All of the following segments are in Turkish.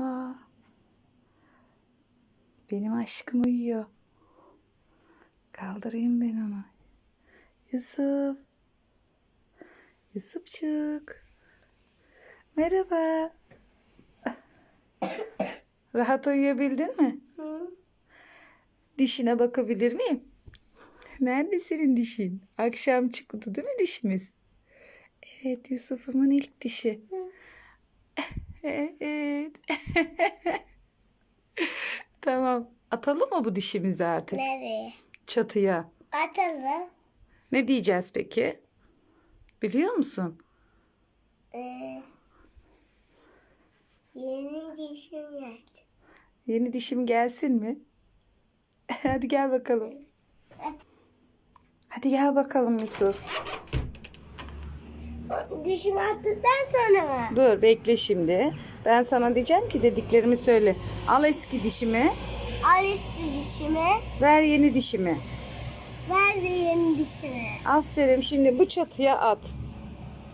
Aa. Benim aşkım uyuyor. Kaldırayım ben onu. Yusuf. Yusufçuk. Merhaba. Rahat uyuyabildin mi? Hı. Dişine bakabilir miyim? Nerede senin dişin? Akşam çıktı değil mi dişimiz? Evet Yusuf'umun ilk dişi. Evet. tamam. Atalım mı bu dişimizi artık? Nereye? Çatıya. Atalım. Ne diyeceğiz peki? Biliyor musun? Ee, yeni dişim geldi. Yeni dişim gelsin mi? Hadi gel bakalım. Hadi gel bakalım Yusuf. Dişimi attıktan sonra mı? Dur bekle şimdi. Ben sana diyeceğim ki dediklerimi söyle. Al eski dişimi, Al eski dişimi. ver yeni dişimi. Ver de yeni dişimi. Aferin şimdi bu çatıya at.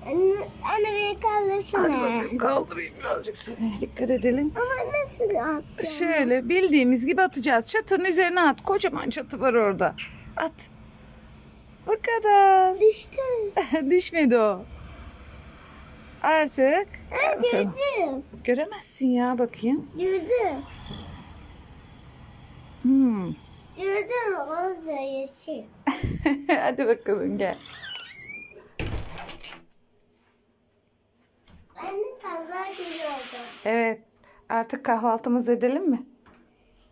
Anne, beni kaldırsana. kaldırayım birazcık seni. Dikkat edelim. Ama nasıl atacağım? Şöyle bildiğimiz gibi atacağız. Çatının üzerine at. Kocaman çatı var orada. At. Bu kadar. Düştü. Düşmedi o. Artık Ha, bakalım. gördüm. göremezsin ya bakayım. Gördüm. Hmm. Gördüm. Orada yeşil. Hadi bakalım gel. Anne tazlar geliyordu. Evet. Artık kahvaltımızı edelim mi?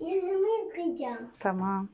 Yüzümü yıkayacağım. Tamam.